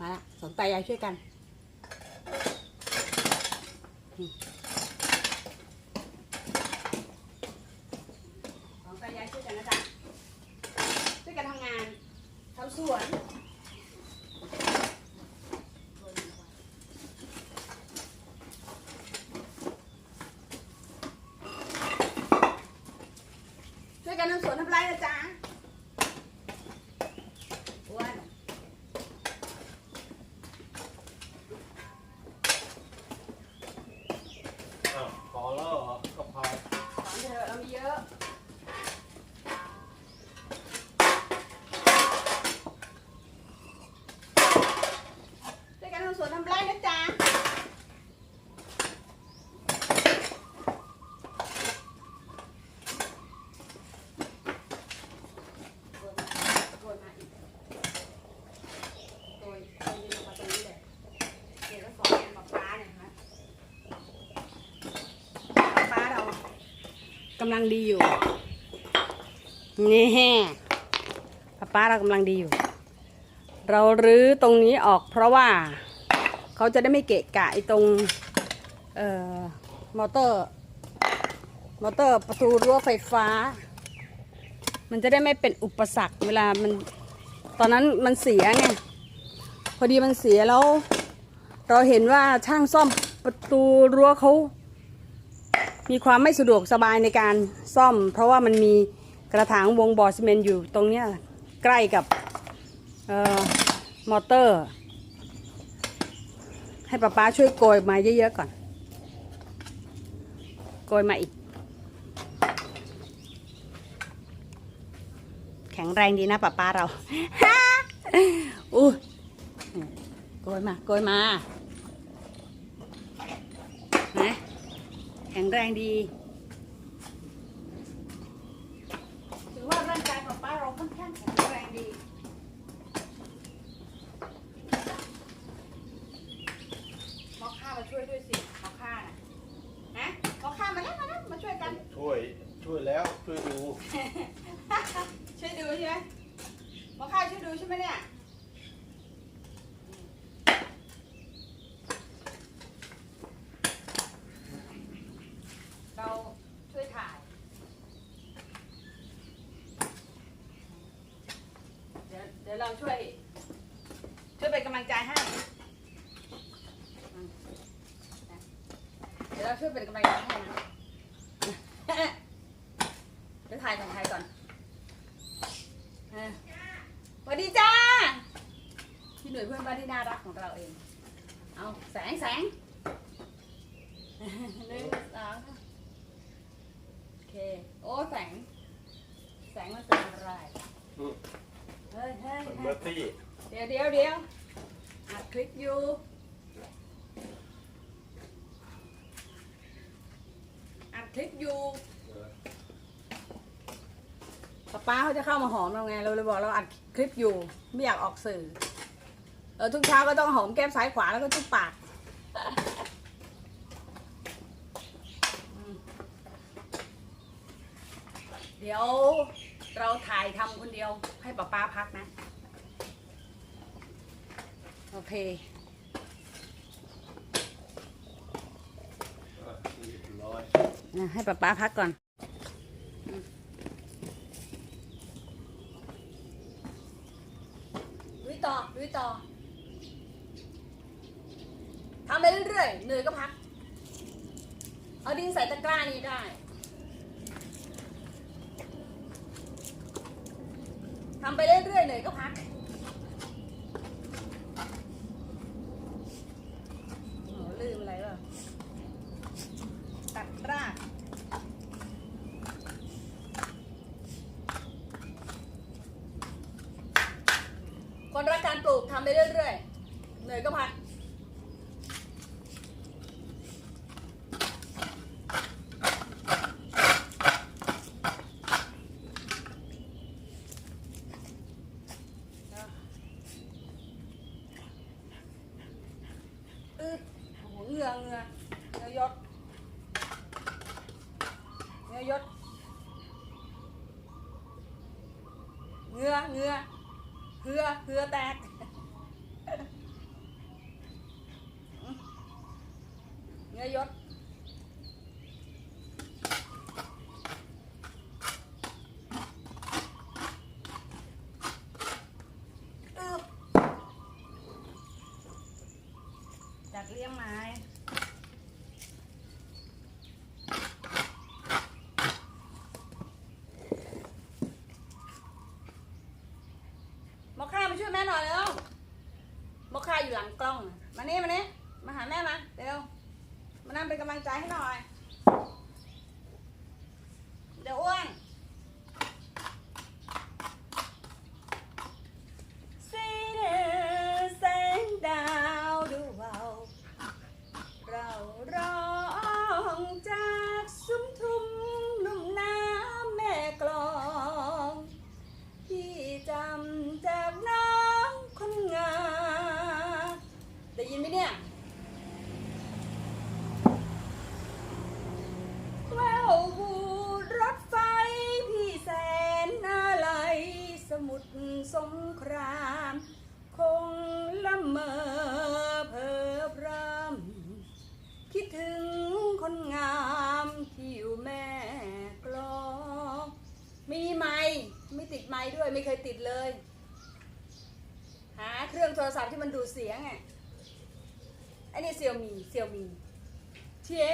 มาละสองตายายช่วยกันอืมสองตายายช่วยกันนะจ๊ะช่วยกันทำงานทำสวนช่วยกันทำสวนทำไรนะจ๊ะอ้วน อ้าวพอแล้วเหรอก็พอ สอนเถอะเรามีเยอะ ช่วยกันทำสวนทำไรนะจ๊ะโรยมาโรยมาอีกโรยโรยลงมาตรงนี้เลยเดี๋ยวเราสอนกันกับป้าเนี่ยนะป้าเรากำลังดีอยู่นี่ป้าป้าเรากำลังดีอยู่ เรารื้อตรงนี้ออกเพราะว่าเขาจะได้ไม่เกะกะไอตรงเอ่อมอเตอร์ มอเตอร์ประตูรั้วไฟฟ้า มันจะได้ไม่เป็นอุปสรรคเวลามันตอนนั้นมันเสียไงพอดีมันเสียแล้ว เราเห็นว่าช่างซ่อมประตูรั้วเขา มีความไม่สะดวกสบายในการซ่อม เพราะว่ามันมีกระถางวงบ่อซีเมนต์อยู่ตรงเนี้ยใกล้กับออมอเตอร์ ให้ป๊าป๊าช่วยโกยมาเยอะๆก่อน โกยมาอีก แข็งแรงดีนะป๊าป๊าเราอู้โกยมา โกยมานะ แข็งแรงดี ถือว่าร่างกายของป้าเราค่อนข้างแข็งแรงดีมอข้ามาช่วยด้วยสิมอข้าน่ะนะมอข้ามาแล้วมาแล้วมาช่วยกัน ช่วยช่วยแล้วช่วยดู ช่วยดูใช่ไหมมอข้าช่วยดูใช่ไหมเนี่ย เราช่วยถ่าย เดี๋ยวเดี๋ยวเรา ช่วย ช่วยเป็นกำลังใจให้อืมเดี๋ยวเราช่วยเป็นกำลังใจให้นะเดี๋ยวถ่ายก่อนถ่ายก่อนเออสวัสดีจ้าพี่หนุ่ยเพื่อนบ้านที่น่ารักของเราเอง เอาแสงแสงหนึ่งสองโอเค โอ้แสง แสงมันเป็นอะไรอืม เฮ้ยเฮ้ยมันเฮ้เบอยร์ตี้เดี๋ยวเดี๋ยวเดี๋ยวอัดคลิปอยู่อัดคลิปอยู่ป๊าป้าเขาจะเข้ามาหอมเราไง เราเลยบอกเราอัดคลิปอยู่ ไม่อยากออกสื่อเออทุกเช้าก็ต้องหอมแก้มซ้ายขวาแล้วก็จุ๊บปากอืมเดี๋ยว เราถ่ายทำคนเดียวให้ป๊าป้าพักนะ โอเค อะให้ป๊าป๊าพักก่อน ลุยต่อลุยต่อทำไปเรื่อยๆเหนื่อยก็พัก เอาดินใส่ตะกร้านี้ได้ ทำไปเรื่อยๆเหนื่อยก็พักลืมอะไรวะตัดรากคนรักการปลูกทำไปเรื่อยๆเหนื่อยก็พัก ยศเงือเงือเฮือเฮือแตกเงือยศ กำลังใจให้หน่อย ด้วยไม่เคยติดเลย หาเครื่องโทรศัพท์ที่มันดูเสียงไงะอันนี้เซียวมีเซียวมีเทีย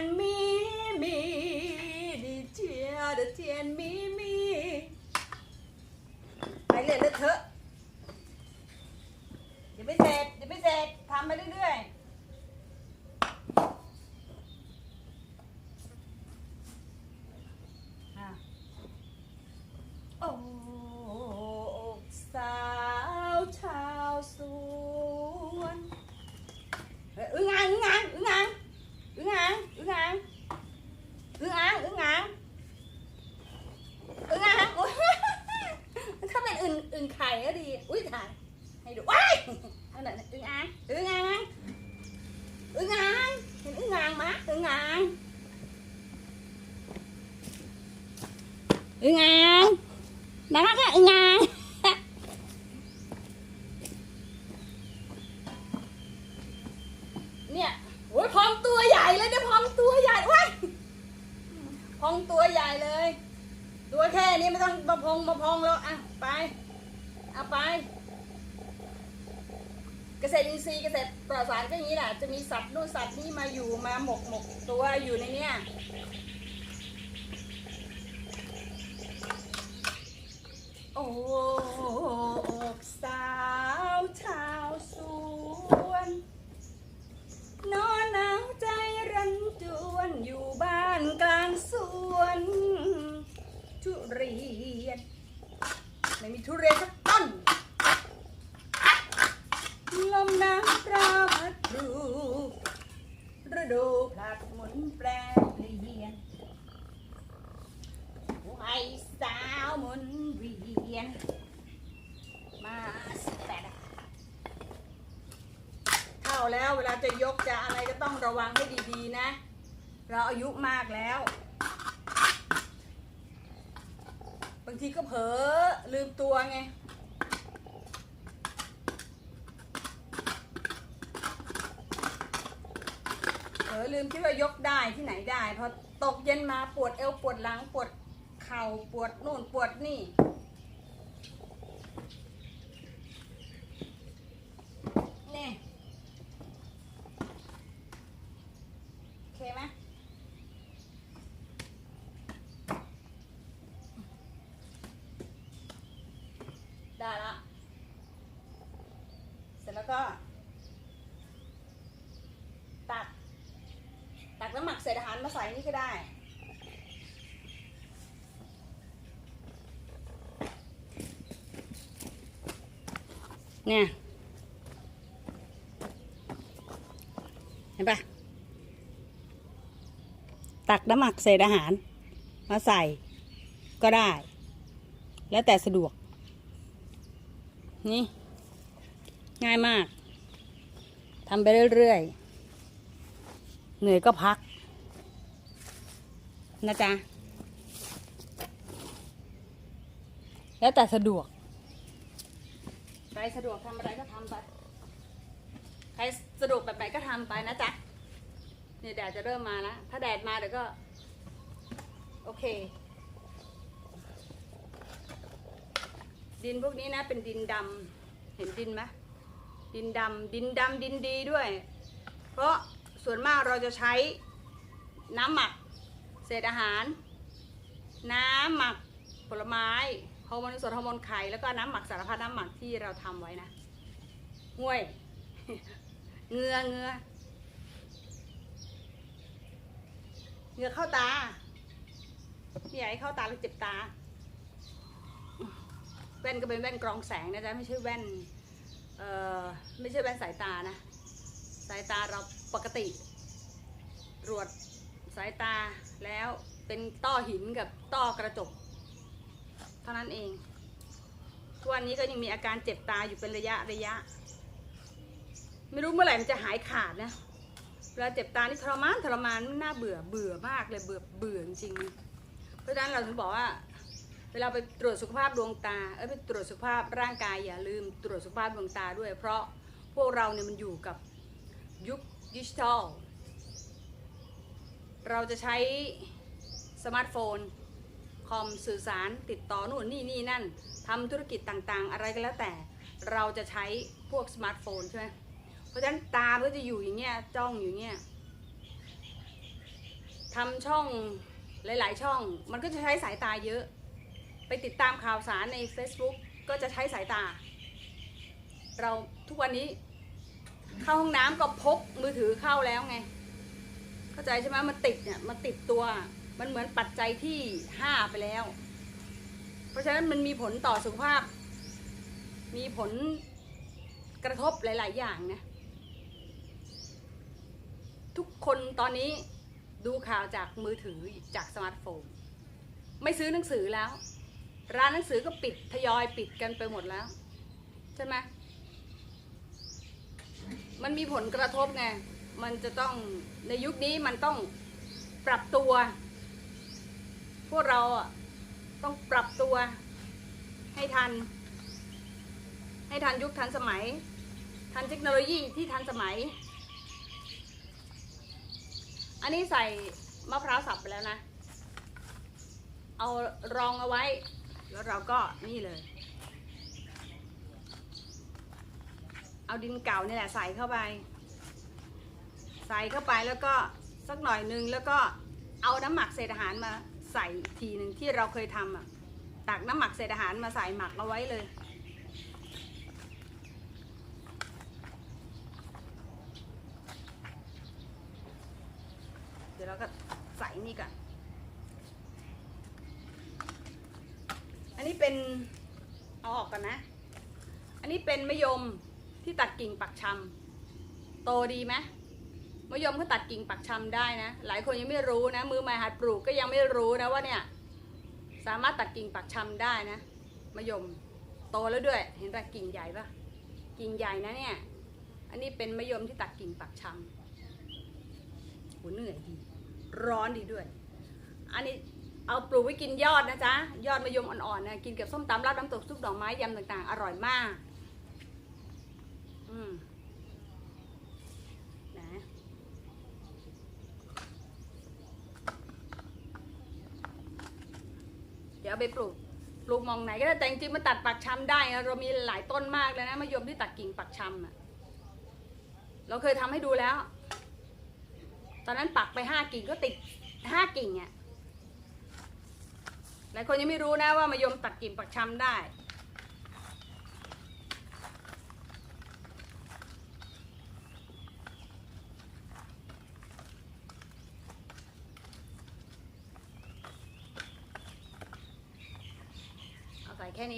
นมีมีดิเทียเเทียนมีมี Ưng ngàn Hình ưng ăn má Ưng ngàn. Ưng ngàn. Má mắt á ưng ăn อย่างนี้แหละจะมีสัตว์นู่นสัตว์นี่มาอยู่มาหมกหมกตัวอยู่ในเนี้ยโอ้สาวชาวสวนนอนหนาวใจรันจวนอยู่บ้านกลางสวนทุเรียนไม่มีทุเรียนสักต้นลมหนาวปรา แปรเปลี่ยนวัยสาวมุนเวียน มาสิบแปดเข้าแล้วเวลาจะยกจะอะไรก็ต้องระวังให้ดีๆนะ เราอายุมากแล้ว บางทีก็เผลอลืมตัวไง เผล อลืมคิดว่ายกได้ที่ไหนได้พอตกเย็นมาปวดเอวปวดหลังปวดเข่าปวดนู่นปวดนี่ นี่โอเคไหมได้ละเสร็จแล้วก็ ตัก น้ำหมักเศษอาหารมาใส่นี่ก็ได้ เนี่ยเห็นปะตักน้ำหมักเศษอาหาร มาใส่ก็ได้ แล้วแต่สะดวก นี่ ง่ายมากทำไปเรื่อย ๆ เหนื่อยก็พัก นะจ๊ะ แล้วแต่สะดวก ใครสะดวกทำอะไรก็ทำไป ใครสะดวกแบบไหนก็ทำไปนะจ๊ะเนี่ยแดดจะเริ่มมาแล้วถ้าแดดมาเดี๋ยวก็ โอเค ดินพวกนี้นะ เป็นดินดำเห็นดินไหมดินดำดินดำดินดีด้วย เพราะ ส่วนมากเราจะใช้น้ำหมัก เศษอาหาร น้ำหมักผลไม้ฮอร์โมนสดฮอร์โมนไข่แล้วก็น้ำหมักสารพัดน้ำหมักที่เราทำไว้นะห่วยเงือเงือเงือเข้าตาพี่ใหญ่เข้าตาแล้วเจ็บตา แว่นก็เป็นแว่นกรองแสงนะจ๊ะไม่ใช่แว่นเอ่อไม่ใช่แว่นสายตานะ สายตาเราปกติตรวจสายตาแล้วเป็นต้อหินกับต้อกระจก เท่านั้นเอง ทุกวันนี้ก็ยังมีอาการเจ็บตาอยู่เป็นระยะระยะ ไม่รู้เมื่อไหร่มันจะหายขาดนะเวลาเจ็บตานี่ทรมานทรมานน่าเบื่อเบื่อมากเลยเบื่อเบื่อจริงๆเพราะฉะนั้นเราถึงบอกว่า เวลาไปตรวจสุขภาพดวงตา เอ้ยไปตรวจสุขภาพร่างกายอย่าลืมตรวจสุขภาพดวงตาด้วย เพราะพวกเราเนี่ยมันอยู่กับ ยุคดิจิทัล เราจะใช้สมาร์ทโฟน คอมสื่อสารติดต่อนู่นนี่นี่นั่นทำธุรกิจต่างๆ อะไรก็แล้วแต่ เราจะใช้พวกสมาร์ทโฟนใช่ไหมเพราะฉะนั้นตาก็จะอยู่อย่างเงี้ยจ้องอยู่เงี้ยทำช่องหลาย ๆ ช่อง มันก็จะใช้สายตาเยอะ ไปติดตามข่าวสารใน Facebook ก็จะใช้สายตา เราทุกวันนี้ เข้าห้องน้ำก็พกมือถือเข้าแล้วไง เข้าใจใช่ไหมมันติดเนี่ยมันติดตัว มันเหมือนปัจจัยที่ห้าไปแล้ว เพราะฉะนั้นมันมีผลต่อสุขภาพ มีผลกระทบหลาย ๆ อย่างนะ ทุกคนตอนนี้ดูข่าวจากมือถือจากสมาร์ทโฟน ไม่ซื้อหนังสือแล้ว ร้านหนังสือก็ปิดทยอยปิดกันไปหมดแล้ว ใช่ไหม มันมีผลกระทบไง มันจะต้องในยุคนี้มันต้องปรับตัว พวกเราต้องปรับตัวให้ทัน ให้ทันยุคทันสมัย ทันเทคโนโลยีที่ทันสมัย อันนี้ใส่มะพร้าวสับไปแล้วนะ เอารองเอาไว้ แล้วเราก็นี่เลย เอาดินเก่านี่แหละใส่เข้าไป ใส่เข้าไปแล้วก็สักหน่อยนึงแล้วก็เอาน้ำหมักเศษอาหารมาใส่ทีหนึ่งที่เราเคยทำอะตักน้ำหมักเศษอาหารมาใส่หมักเอาไว้เลย เดี๋ยวเราก็ใส่นี่ก่อนอันนี้เป็นเอาออกก่อนนะ อันนี้เป็นมะยม ที่ตัดกิ่งปักชำโตดีไหมมะยมเขาตัดกิ่งปักชำได้นะ หลายคนยังไม่รู้นะ มือใหม่หัดปลูกก็ยังไม่รู้นะว่าเนี่ย สามารถตัดกิ่งปักชำได้นะมะยมโตแล้วด้วย เห็นปะกิ่งใหญ่ปะกิ่งใหญ่นะเนี่ย อันนี้เป็นมะยมที่ตัดกิ่งปักชำโหเหนื่อยดี ร้อนดีด้วย อันนี้เอาปลูกไว้กินยอดนะจ๊ะ ยอดมะยมอ่อนๆนะกินกับส้มตำราดน้ำตกซุปดอกไม้ยำต่างๆ อร่อยมาก อืมนะ เดี๋ยวเอาไปปลูกปลูกมองไหนก็ได้แต่จริงๆมันตัดปักชำได้นะเรามีหลายต้นมากเลยนะมะยมที่ตัดกิ่งปักชำอะเราเคยทำให้ดูแล้ว ตอนนั้นปักไปห้ากิ่งก็ติดห้ากิ่งอะหลายคนยังไม่รู้นะว่ามายมตัดกิ่งปักชำได้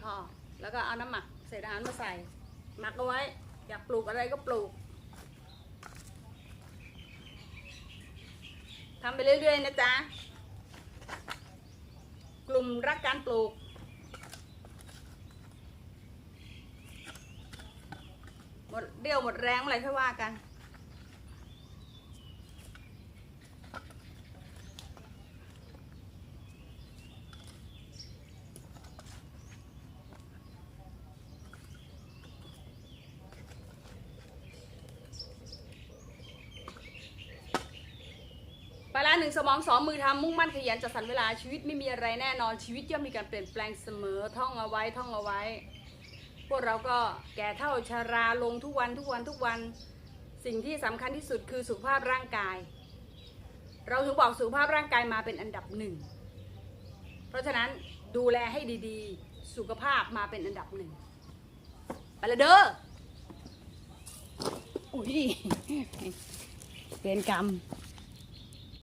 ่พอแล้วก็เอาน้ำหมักเศษอาหารมาใส่ หมักเอาไว้ อยากปลูกอะไรก็ปลูกทำไปเรื่อยๆนะจ๊ะ กลุ่มรักการปลูก หมดเดี่ยวหมดแรงอะไรค่อยว่ากัน งสมองสองมือทำมุ่งมั่นขยันจัดสรรเวลาชีวิตไม่มีอะไรแน่นอนชีวิตย่อมมีการเปลี่ยนแปลงเสมอท่องเอาไว้ท่องเอาไว้ พวกเราก็แก่เท่าชาราลงทุกวันทุกวันทุกวันสิ่งที่สำคัญที่สุดคือสุขภาพร่างกาย เราถึงบอกสุขภาพร่างกายมาเป็นอันดับหนึ่งเพราะฉะนั้นดูแลให้ดีๆ สุขภาพมาเป็นอันดับหนึ่งไปละเด้ออุ้ยเป็นกรรม